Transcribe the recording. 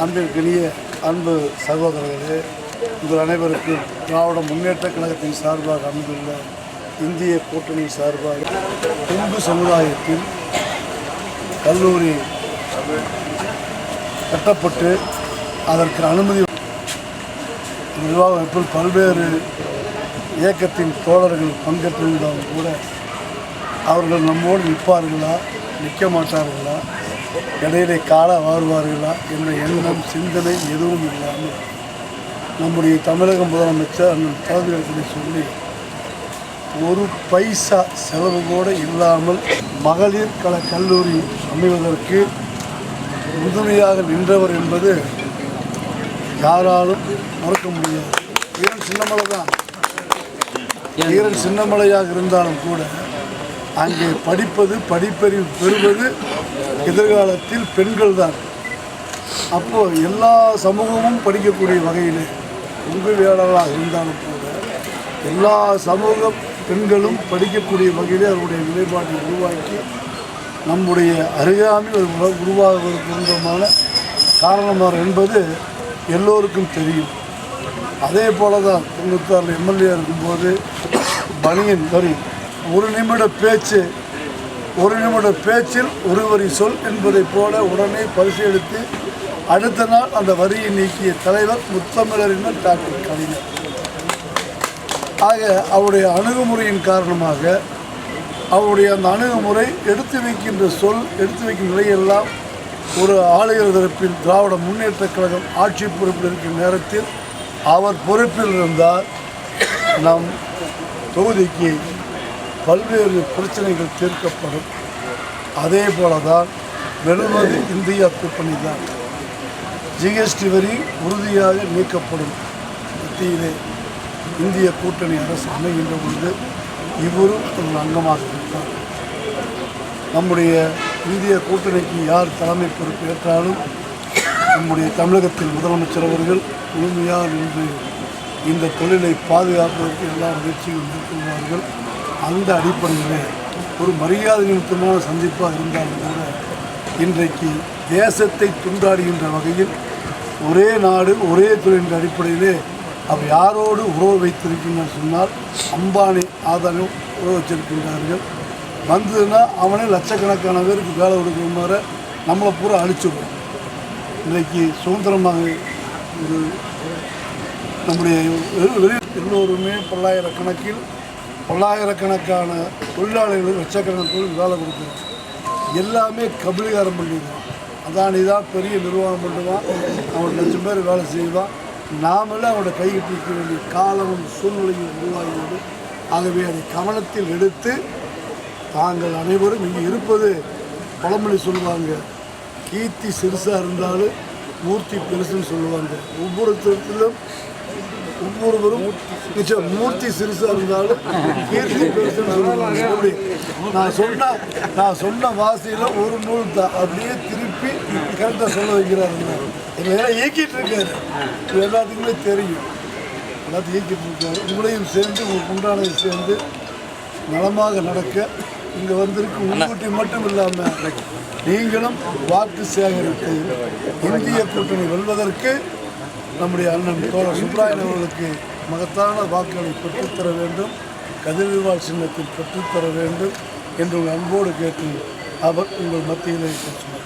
அன்பிற்கினிய அன்பு சகோதரர்களே உங்கள் அனைவருக்கும் திராவிட முன்னேற்ற கழகத்தின் சார்பாக அமைந்துள்ள இந்திய கூட்டணி சார்பாக இந்து சமுதாயத்தில் கல்லூரி கட்டப்பட்டு அதற்கு அனுமதி நிர்வாக அமைப்பில் பல்வேறு இயக்கத்தின் தோழர்கள் பங்கேற்றிருந்தாலும் கூட அவர்கள் நம்மோடு நிற்பார்களா நிற்க மாட்டார்களா? இடையிலே கால வருவார்களா என்ற எண்ணம் சிந்தனை எதுவும் இல்லாமல் நம்முடைய தமிழக முதலமைச்சர் அண்ணன் தளபதி சொல்லி ஒரு பைசா செலவு கூட இல்லாமல் மகளிர் கல கல்லூரி அமைவதற்கு உதவியாக நின்றவர் என்பது யாராலும் மறக்க முடியாது. ஈரன் சின்னமலை தான் ஈரன் சின்னமலையாக இருந்தாலும் கூட அங்கே படிப்பது படிப்பறிவு பெறுவது எதிர்காலத்தில் பெண்கள் தான் அப்போது எல்லா சமூகமும் படிக்கக்கூடிய வகையில் உங்கவியாளர்களாக இருந்தாலும் கூட எல்லா சமூக பெண்களும் படிக்கக்கூடிய வகையில் அவருடைய நிலைப்பாட்டை உருவாக்கி நம்முடைய அருகாமை ஒரு உரு- உருவாகுவதற்கு காரணமாக என்பது எல்லோருக்கும் தெரியும். அதே போல தான் தொண்ணூத்தாறில் எம்எல்ஏ இருக்கும்போது பனியன் வரி ஒரு நிமிட பேச்சு ஒரு நிமிட பேச்சில் ஒரு வரி சொல் என்பதைப் போல உடனே பரிசீலித்து அடுத்த நாள் அந்த வரியை நீக்கிய தலைவர் முத்தமிழரின் டாக்டர் கலைஞர் ஆக அவருடைய அணுகுமுறையின் காரணமாக அவருடைய அந்த அணுகுமுறை எடுத்து வைக்கின்ற சொல் எடுத்து வைக்கும் நிலையெல்லாம் ஒரு ஆளுநர் தரப்பில் திராவிட முன்னேற்றக் கழகம் ஆட்சி பொறுப்பில் இருக்கும் நேரத்தில் அவர் பொறுப்பில் இருந்தால் நம் தொகுதிக்கு பல்வேறு பிரச்சனைகள் தீர்க்கப்படும். அதே போல தான் வெல்வது இந்தியா கூட்டணி தான். ஜிஎஸ்டி வரி உறுதியாக நீக்கப்படும் மத்தியிலே இந்திய கூட்டணி அரசு அமைகின்ற பொழுது இவரும் ஒரு அங்கமாக இருப்பார். நம்முடைய இந்திய கூட்டணிக்கு யார் தலைமை பொறுப்பு ஏற்றாலும் நம்முடைய தமிழகத்தில் முதலமைச்சர் அவர்கள் முழுமையாக நின்று இந்த தொழிலை பாதுகாப்பதற்கு எல்லா முயற்சியும் மேற்கொள்வார்கள். அந்த அடிப்படையில் ஒரு மரியாதை நிமித்தமான சந்திப்பாக இருந்தாலும் கூட இன்றைக்கு தேசத்தை துண்டாடுகின்ற வகையில் ஒரே நாடு ஒரே துறை என்ற அடிப்படையிலே அவர் யாரோடு உறவு வைத்திருக்கின்றனர் சொன்னால் அம்பானி ஆதாரம் உறவு வச்சிருக்கின்றார்கள். வந்ததுன்னா அவனே லட்சக்கணக்கான பேருக்கு வேலை கொடுக்குற மாதிரி நம்மளை பூரா அழிச்சிடும் இன்றைக்கு சுதந்திரமாக ஒரு நம்முடைய வெறு- எல்லோருமே பல்லாயிரக்கணக்கில் பல்லாயிரக்கணக்கான தொழிலாளர்களுக்கு லட்சக்கணக்கான வேலை கொடுக்குறோம் எல்லாமே கபலீகாரம் பண்ணிடுவோம் அதானி தான் பெரிய நிர்வாகம் பண்ணுவான். அவன் லட்சம் பேர் வேலை செய்வான். நாமளே அவனோட கையை பிடிக்க வேண்டிய காலமும் சூழ்நிலையும் உருவாகிறது ஆகவே அதை கவனத்தில் எடுத்து தாங்கள் அனைவரும் இங்கே இருப்பது பழமொழி சொல்லுவாங்க. கீர்த்தி சிறுசாக இருந்தாலும் மூர்த்தி பெருசுன்னு சொல்லுவாங்க. ஒவ்வொருத்தருத்திலும் ஒவ்வொருவரும் நிச்சயம் மூர்த்தி சிறுசாக இருந்தாலும் கீர்த்தி பெருசுன்னு நான் சொன்ன நான் சொன்ன வாசியில் ஒரு நூல் தான். அப்படியே திருப்பி கரெக்டாக சொல்ல வைக்கிறாருங்க இதெல்லாம் இயக்கிட்டு இருக்காரு. எல்லாத்துக்குமே தெரியும். எல்லாத்தையும் இயக்கிட்டு இருக்காரு. உங்களையும் சேர்ந்து உங்களுக்கு உண்டானதை சேர்ந்து நலமாக நடக்க இங்கே வந்திருக்கு. உங்கூட்டி மட்டும் இல்லாமல் நீங்களும் வாக்கு சேகரித்து இந்திய கூட்டணி வெல்வதற்கு நம்முடைய அண்ணன் தோழர் சுப்ராயன் அவர்களுக்கு மகத்தான வாக்குகளை பெற்றுத்தர வேண்டும். கதிர்வாழ் சின்னத்தில் பெற்றுத்தர வேண்டும் என்று உங்கள் அன்போடு கேட்டு அவர் உங்கள் மத்தியிலே பேசுவார்